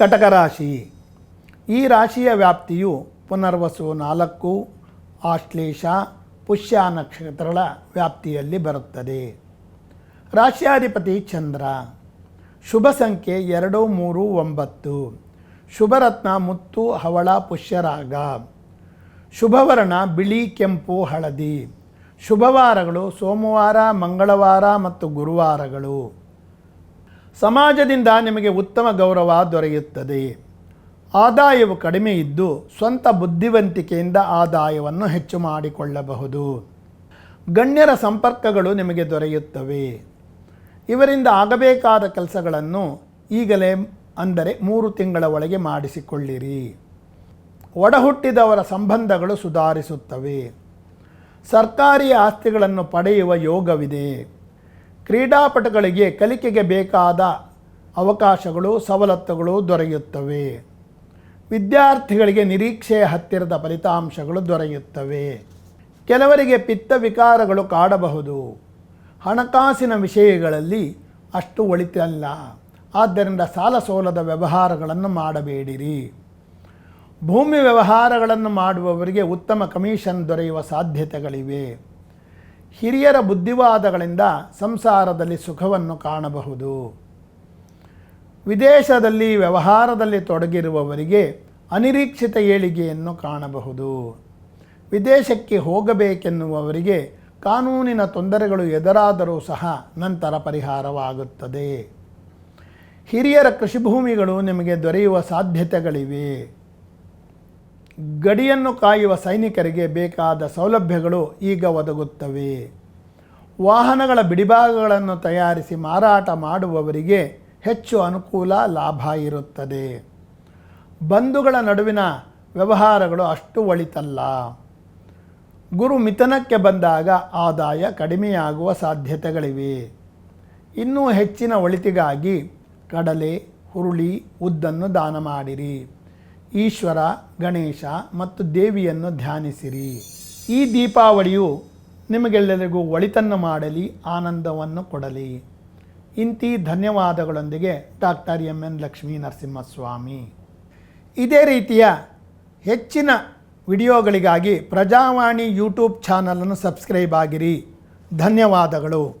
ಕಟಕ ರಾಶಿ. ಈ ರಾಶಿಯ ವ್ಯಾಪ್ತಿಯು ಪುನರ್ವಸು ನಾಲ್ಕು ಆಶ್ಲೇಷ ಪುಷ್ಯ ನಕ್ಷತ್ರಗಳ ವ್ಯಾಪ್ತಿಯಲ್ಲಿ ಬರುತ್ತದೆ. ರಾಶಿಯಾಧಿಪತಿ ಚಂದ್ರ. ಶುಭ ಸಂಖ್ಯೆ ಎರಡು, ಮೂರು, ಒಂಬತ್ತು. ಶುಭರತ್ನ ಮುತ್ತು, ಹವಳ, ಪುಷ್ಯರಾಗ. ಶುಭವರ್ಣ ಬಿಳಿ, ಕೆಂಪು, ಹಳದಿ. ಶುಭವಾರಗಳು ಸೋಮವಾರ, ಮಂಗಳವಾರ ಮತ್ತು ಗುರುವಾರಗಳು. ಸಮಾಜದಿಂದ ನಿಮಗೆ ಉತ್ತಮ ಗೌರವ ದೊರೆಯುತ್ತದೆ. ಆದಾಯವು ಕಡಿಮೆ ಇದ್ದು ಸ್ವಂತ ಬುದ್ಧಿವಂತಿಕೆಯಿಂದ ಆದಾಯವನ್ನು ಹೆಚ್ಚು ಮಾಡಿಕೊಳ್ಳಬಹುದು. ಗಣ್ಯರ ಸಂಪರ್ಕಗಳು ನಿಮಗೆ ದೊರೆಯುತ್ತವೆ. ಇವರಿಂದ ಆಗಬೇಕಾದ ಕೆಲಸಗಳನ್ನು ಈಗಲೇ ಅಂದರೆ ಮೂರು ತಿಂಗಳ ಒಳಗೆ ಮಾಡಿಸಿಕೊಳ್ಳಿರಿ. ಒಡಹುಟ್ಟಿದವರ ಸಂಬಂಧಗಳು ಸುಧಾರಿಸುತ್ತವೆ. ಸರ್ಕಾರಿ ಆಸ್ತಿಗಳನ್ನು ಪಡೆಯುವ ಯೋಗವಿದೆ. ಕ್ರೀಡಾಪಟುಗಳಿಗೆ ಕಲಿಕೆಗೆ ಬೇಕಾದ ಅವಕಾಶಗಳು, ಸವಲತ್ತುಗಳು ದೊರೆಯುತ್ತವೆ. ವಿದ್ಯಾರ್ಥಿಗಳಿಗೆ ನಿರೀಕ್ಷೆಯ ಹತ್ತಿರದ ಫಲಿತಾಂಶಗಳು ದೊರೆಯುತ್ತವೆ. ಕೆಲವರಿಗೆ ಪಿತ್ತ ವಿಕಾರಗಳು ಕಾಡಬಹುದು. ಹಣಕಾಸಿನ ವಿಷಯಗಳಲ್ಲಿ ಅಷ್ಟು ಒಳಿತಲ್ಲ. ಆದ್ದರಿಂದ ಸಾಲ ಸೋಲದ ವ್ಯವಹಾರಗಳನ್ನು ಮಾಡಬೇಡಿರಿ. ಭೂಮಿ ವ್ಯವಹಾರಗಳನ್ನು ಮಾಡುವವರಿಗೆ ಉತ್ತಮ ಕಮಿಷನ್ ದೊರೆಯುವ ಸಾಧ್ಯತೆಗಳಿವೆ. ಹಿರಿಯರ ಬುದ್ಧಿವಾದಗಳಿಂದ ಸಂಸಾರದಲ್ಲಿ ಸುಖವನ್ನು ಕಾಣಬಹುದು. ವಿದೇಶದಲ್ಲಿ ವ್ಯವಹಾರದಲ್ಲಿ ತೊಡಗಿರುವವರಿಗೆ ಅನಿರೀಕ್ಷಿತ ಏಳಿಗೆಯನ್ನು ಕಾಣಬಹುದು. ವಿದೇಶಕ್ಕೆ ಹೋಗಬೇಕೆನ್ನುವವರಿಗೆ ಕಾನೂನಿನ ತೊಂದರೆಗಳು ಎದುರಾದರೂ ಸಹ ನಂತರ ಪರಿಹಾರವಾಗುತ್ತದೆ. ಹಿರಿಯರ ಕೃಷಿ ಭೂಮಿಗಳು ನಿಮಗೆ ದೊರೆಯುವ ಸಾಧ್ಯತೆಗಳಿವೆ. ಗಡಿಯನ್ನು ಕಾಯುವ ಸೈನಿಕರಿಗೆ ಬೇಕಾದ ಸೌಲಭ್ಯಗಳು ಈಗ ಒದಗುತ್ತವೆ. ವಾಹನಗಳ ಬಿಡಿಭಾಗಗಳನ್ನು ತಯಾರಿಸಿ ಮಾರಾಟ ಮಾಡುವವರಿಗೆ ಹೆಚ್ಚು ಅನುಕೂಲ ಲಾಭ ಇರುತ್ತದೆ. ಬಂಧುಗಳ ನಡುವಿನ ವ್ಯವಹಾರಗಳು ಅಷ್ಟು ಒಳಿತಲ್ಲ. ಗುರು ಮಿತನಕ್ಕೆ ಬಂದಾಗ ಆದಾಯ ಕಡಿಮೆಯಾಗುವ ಸಾಧ್ಯತೆಗಳಿವೆ. ಇನ್ನೂ ಹೆಚ್ಚಿನ ಒಳಿತಿಗಾಗಿ ಕಡಲೆ, ಹುರುಳಿ, ಉದ್ದನ್ನು ದಾನ ಮಾಡಿರಿ. ಈಶ್ವರ, ಗಣೇಶ ಮತ್ತು ದೇವಿಯನ್ನು ಧ್ಯಾನಿಸಿರಿ. ಈ ದೀಪಾವಳಿಯು ನಿಮಗೆಲ್ಲರಿಗೂ ಒಳಿತನ್ನು ಮಾಡಲಿ, ಆನಂದವನ್ನು ಕೊಡಲಿ. ಇಂತಿ ಧನ್ಯವಾದಗಳೊಂದಿಗೆ doctor M N Lakshmi Narasimhaswamy. ಇದೇ ರೀತಿಯ ಹೆಚ್ಚಿನ ವಿಡಿಯೋಗಳಿಗಾಗಿ ಪ್ರಜಾವಾಣಿ ಯೂಟ್ಯೂಬ್ ಚಾನಲನ್ನು ಸಬ್ಸ್ಕ್ರೈಬ್ ಆಗಿರಿ. ಧನ್ಯವಾದಗಳು.